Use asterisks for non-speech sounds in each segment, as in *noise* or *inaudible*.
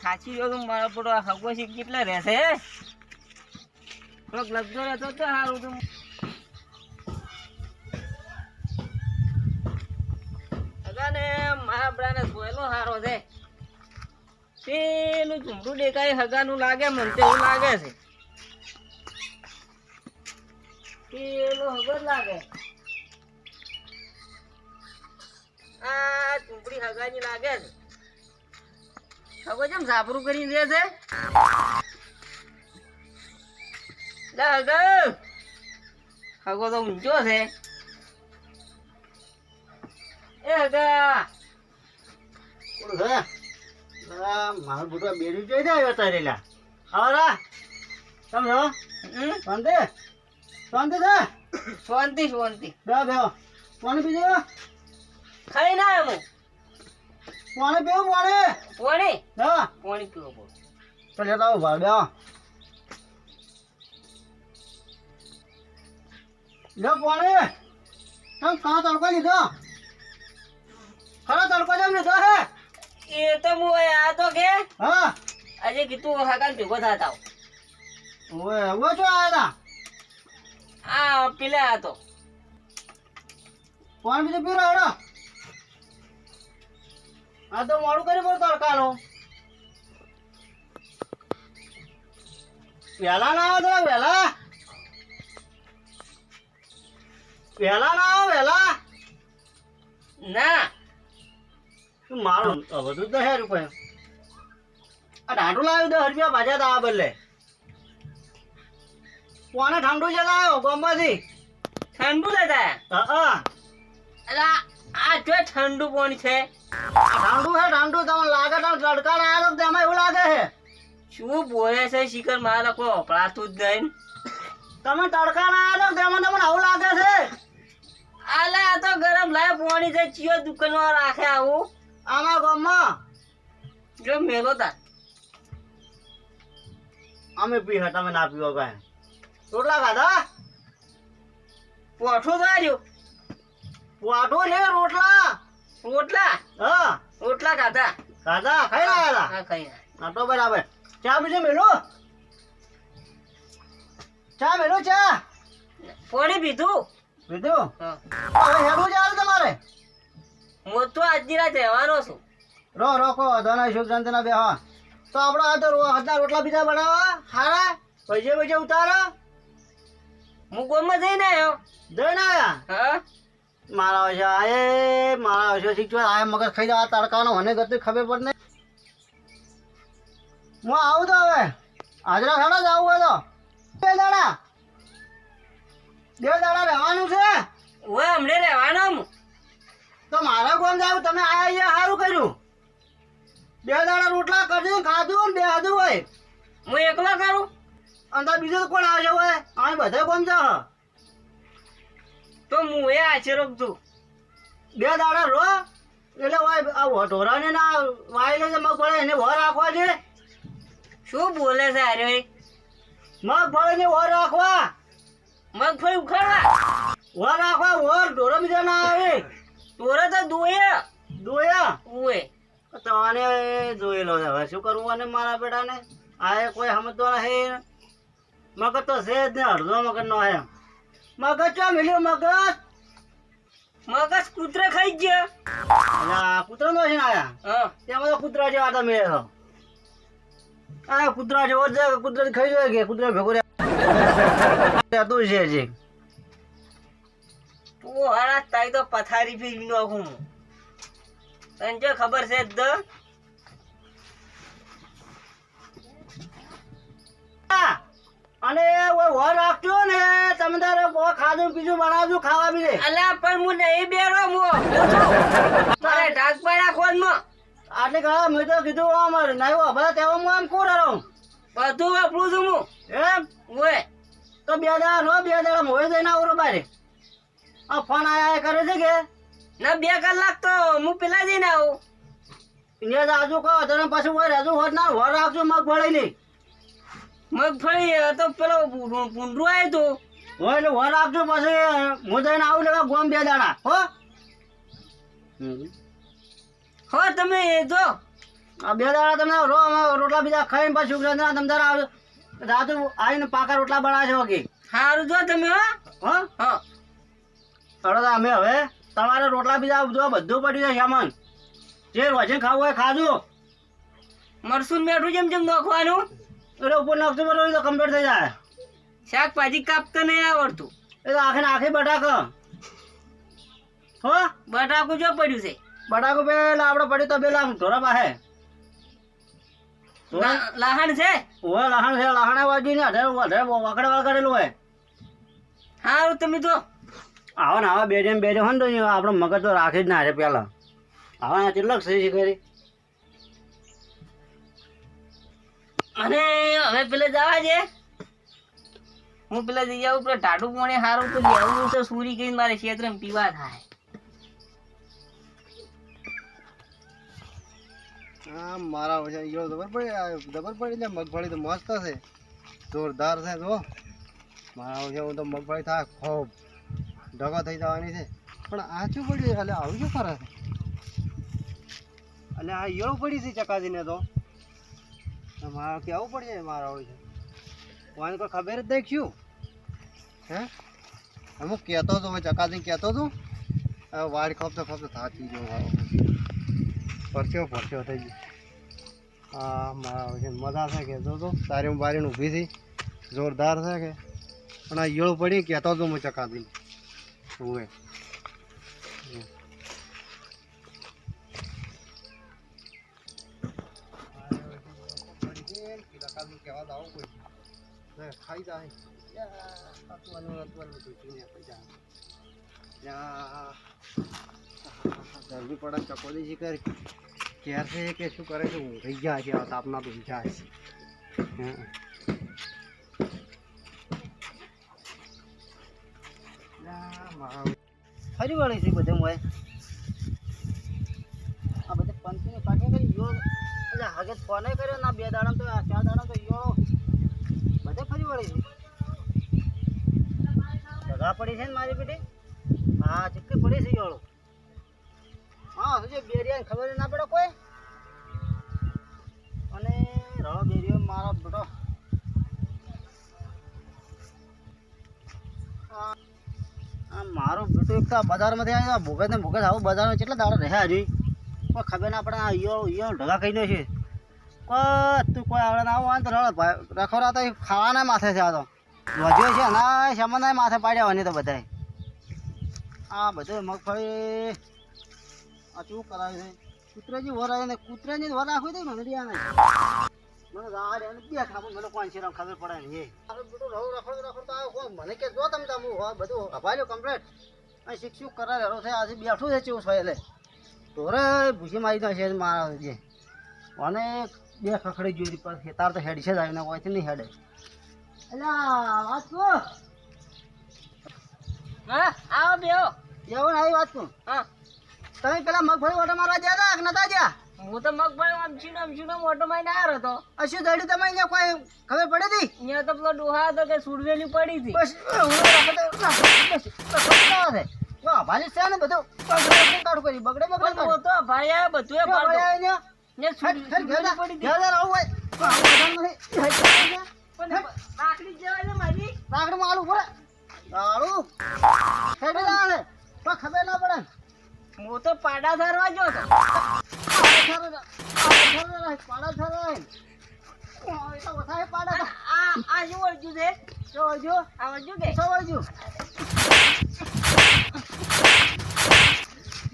થાચી ગયો તું મારા હગો હગોશી કેટલા રહેશે થોડોક લગતો રહેતો તો સારું તું. અગાને મારા બધાને સોયલો સારો છે. પેલું ચૂંટું દેખાય, હગાનું લાગે મને તો એવું લાગે છે. પેલો હગો જ લાગે. આ ઝુંપડી હગાની લાગે છે. હવે કેમ સાપરું કરી દે છે? હગો. હગો તો ઊંચો છે. એ હગા. કોણ છે આ મારો બુટો બેરી જોઈ દે આવ્યો તારેલા હો હમ? શાંતિ? શાંતિ શાંતિ શાંતિ. બે બે પાણી પીજો ખાઈ ના એમ પાણી પીવું પાણી? પાણી? હા. પાણી પીવો તો લેતા આવો ભાઈ બે લો પાણી. તમ કાં તડકો લીધો? ખરો તડકો જેમ લીધો હે? એ તો હું આ તો કે હા. આજે કીધું હાકાન ભેગો થતા ઓએ ઓવે શું આયા તા આ પેલા આ તો પાણી બીજું પીરો હેડો. આ તો મોડું કરી પડતું તડકાનું. વહેલા ના આવો થોડા વહેલા વહેલા ના આવો વહેલા ના. મારું? બધું દસ રૂપિયા આ ઢાંડું લાવ્યું દસ રૂપિયા પાછા તા આ બદલે. કોને ઠંડુ છે લાવ્યો ગોમમાંથી? ઠંડુ લેતા. હા હા. આ જો ઠંડુ પાણી છે. ઠંડુ હે ઠંડુ તમને લાગે તમે તડકા ના આવ્યો તેમાં એવું લાગે છે શું બોલે છે શિખર મારા લોકો વપરાતું જ નહીં. તમે તડકા ના આવ્યો તેમાં તમને આવું લાગે છે? આલે આ તો ગરમ લાય પાણી છે ચિયો દુકાનમાં રાખે આવું. આમાં ગામમાં? જો મેલો તા અમે પી હતા તમે ના પીવો કાંઈ રોટલા ખાધા? પોઠું તો આવ્યું વાટો લે રોટલા. રોટલા? હા. રોટલા ખાધા? ખાધા? ખાઈ રહ્યા હા ખાઈ હા તો બરાબર. ચા બીજું મેલો? ચા મેલો ચા? પાણી પીધું? પીધું? હા. હવે હેડું ચાલે તમારે? હું તો આજની રાત રહેવાનો છું. રો રોકો ધના શુભ જંતના બે હા. તો આપણો આ તો રો- હાથના રોટલા બીજા બનાવવા હારા? પૈસે પૈસે ઉતારો. હું ગોમાં જઈને આવ્યો. જઈને આવ્યા? હા. મારા વશે આયે મારા વશે શીખજો આય મગજ ખાઈ જવા તડકાનો મને ગતિ ખબર પડે હું આવું તો હવે. હાજરા સાડા જ આવું હોય તો. બે દાડા. બે દાડા રહેવાનું છે. ઓય હમણે રહેવાનો. તો મારા કોણ જાવ તમે આયા અહીંયા સારું કર્યું. બે દાડા રોટલા કરજો ખાધું ને બે હાજુ હોય. હું એકલા કરું? અને બીજું કોણ આવશે હોય? આ બધા કોણ છે તો હું એ આશરો છું બે દાડા રો એટલે આ ઢોરાને ના વાયલો છે મગફળી એને વર રાખવા છે? શું બોલે છે અરે? મગફળીને વર રાખવા. મગફળી ઉખાડવા. વર રાખવા વર ઢોરો બીજા ના આવે. ઢોરે તો દોયે. દોયા? ઉએ તમારે જોયેલો છે હવે શું કરવું અને મારા બેટાને? આ કોઈ સમજવાના હે મગજ તો છે જ ને અડધો મગજ નો હે મગજ ચો મેલ્યો મગજ. મગજ કૂતરે ખાઈ ગયા. અલ્યા કૂતરા નો છે ને આયા? હા. તેમાં તો કૂતરા જેવા તમે છો આ કૂતરા જેવો જ કૂતરા ખાઈ જાય કે કૂતરા ભેગો રહેતું *laughs* છે જે તું હારા તાઈ તો પથારી ફી નાખું તને જો ખબર છે દ અને ઓય રાખજો. તમે તારે બહુ ખાધું પીધું બનાવજો ખાવા બી અલ્યા પણ હું નહીં બેરો મો તારે ઢાક પડ્યા ખોદમાં આટલે ઘણા મેં તો કીધું આમ નહીં બધા તેવો હું આમ કોર રહું બધું વાપરું છું હું. એમ? હોય. તો બે દાડા નો બે દાડા મોએ જઈને આવો બારે. આ ફોન આયા કરે છે કે? ના બે કલાક તો હું પેલા જઈને આવું. અહીંયા જાજુ કહો તને પાછું હોય રાજુ હોત ના વર રાખજો મગફળી નહીં મગફળી તો પેલો ભૂંડું આવ્યું હતું. હોય એટલે રાખજો પછી હું જઈને આવું લેવા ગોમ બે દાડા હો? હો તમે જો. આ બે દાડા તમે રો રોટલા બીજા ખાઈને પછી ગુજરાતના તમે તારા આવજો રાતે આવીને પાકા રોટલા બનાવે છે કે સારું જો તમે હો. હો? તો અમે હવે તમારે રોટલા બીજા જો બધું પડ્યું છે સામાન. જે રોજે ખાવું હોય ખાજો. મરસું મેઠું જેમ જેમ નોખવાનું. એટલે ઉપર નાખતું બરોબર તો કમ્પ્લીટ થઈ જાય. શાકભાજી કાપતા નહીં આવડતું. એ તો આખે આખે બટાકો. હો? બટાકું જો પડ્યું છે. બટાકું પેલા આપણે પડ્યું તો પેલા ઢોરા પાસે લાહણ છે? ઓય લહાણ છે લહાણે વાજી ને અઢાર અઢાર વાકડે વાકડેલું હોય. સારું તમે તો. આવો ને આવા બેજે બેજે હોય ને તો આપણો મગજ તો રાખી જ ના છે પેલા. આવા કેટલાક સહી છે ખરી અને હવે પેલે જવા છે હું પેલા આવું, પેલા ટાટું પોણે હારું તો લેવું તો સુરી કહીને મારે ક્ષેત્ર પીવા થાય. હા મારા વજન યો ખબર પડી ખબર પડી એટલે મગફળી તો મસ્ત છે. જોરદાર છે તો મારા વજન હું તો મગફળી થાય, ખૂબ. ઢગો થઈ જવાની છે. પણ આ શું પડ્યું એટલે આવું શું કરે છે? એટલે આ યો પડી છે ચકાસીને તો. મારે કેવું પડશે મારા હોય છે કોઈને કોઈ ખબર જ દેખ્યું હે? અમુક કહેતો હતો મેં ચકાસીને કહેતો હતો વાડ ખપતો ખપતો થાકી ગયો પરસ્યો પરસ્યો થઈ ગયો. હા મારા મજા છે કહેતો તો તારી બારીને ઊભી થઈ. જોરદાર છે કે. પણ આ ઈયળો પડી કહેતો તો હું ચકાતીને ઉવે ખાઈ જાય ગરમી પડે ચકોલી શિકાર ક્યારે કે શું કરે છે ઊંઘી ગયા છે આ તાપના જાય છે ફરી વળે છે બધે મોય આ બધે પંચીને કાઢે કરી યો એટલે હગે ફોને કર્યો ના બે દાડા તો ચાર દાડા તો યો બધે ફરી વળી ભગા પડી છે ને મારી પેટી હા ચીટકી પડી છે યોળો હા હજુ બેરિયા ખબર ના પડે કોઈ? અને રણો બેરિયો મારો બેટો. મારો બેટો એક તો બજારમાંથી આવ્યો ભૂગત ને ભૂગત આવું બજારમાં કેટલા દાડા રહ્યા હજી? ખબર ના પડે, આ ઈયો ઈયો ઢગા કહીને છે. તું કોઈ આવડે ના હોય તો રળ રખોરા તો ખાવાના માથે છે આ તો. વધ્યો છે, ના સામાન માથે પાડ્યા હોય તો બધાય. આ બધે મગફળી. આ શું કરાવે છે? કૂતરાજી વરાય ને કૂતરાની વર રાખવી દઈ મને રાડ એને બે ખાવું, મને કોણ છે પડે ને એ. બધું રહું રખડતો રખડતો આવ્યો મને કે જો તમે તમે, હો, બધું અભાલ્યો કમ્પ્લેટ અહીં શિક્ષક કરાવે રહ્યો છે, આજે બેઠું છે ચેવું છે એટલે. ઢોરે ભૂસી મારી નાખે છે મારા જે. અને બે ખખડી જોઈ પણ તાર તો હેડ છે જ આવીને કોઈ નહીં હેડે એટલે વાત કહો હા આવો બેહો એવું આવી વાત કહું હા તમે પેલા મગફળી ઓટો મારવા ગયા હતા કે નતા ગયા હું તો મગફળી આમ છીનો મોટો માઈને આવ્યો હતો આ દડી તમે અહીંયા કોઈ ખબર પડી હતી અહીંયા તો પેલો ડોહા હતો કે સુડવેલી પડી હતી બસ હું વાહ છે ને બધું બગડે કાઢું કરી બગડે બગડે પણ તો ભાઈ આ બધું ભાઈ ને ઘેર પડી હોય. આલુ. આલુ. તો ખબર ના હું તો ધરવા ગયો પાડા થરે, પાડા પાડા આ આ શું વળગ્યું છે? વળજો, આ વળગ્યું કે? સો વળજો.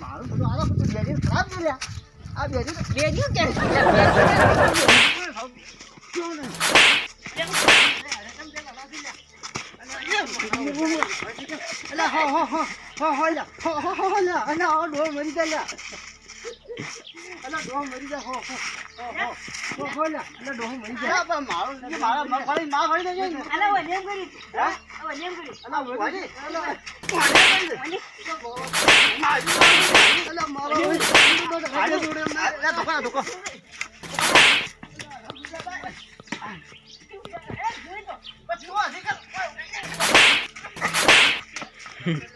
મારું બધું આલો બધું ખરાબ થઈ લ્યા. આ તો બેગ્યું કે અલા હો હો હો હો હો લ્યા હો હો હો લ્યા અલા હો ડોહ મરી જા લ્યા અલા ડોહ મરી જા હો હો હો હો હો લ્યા અલા ડોહ મરી જા અલા પણ મારું મારા મગફળી ના ફળી દેજો. અલા વજન કરી હા? વજન કરી અલા વળી. અલા મારો Hmm.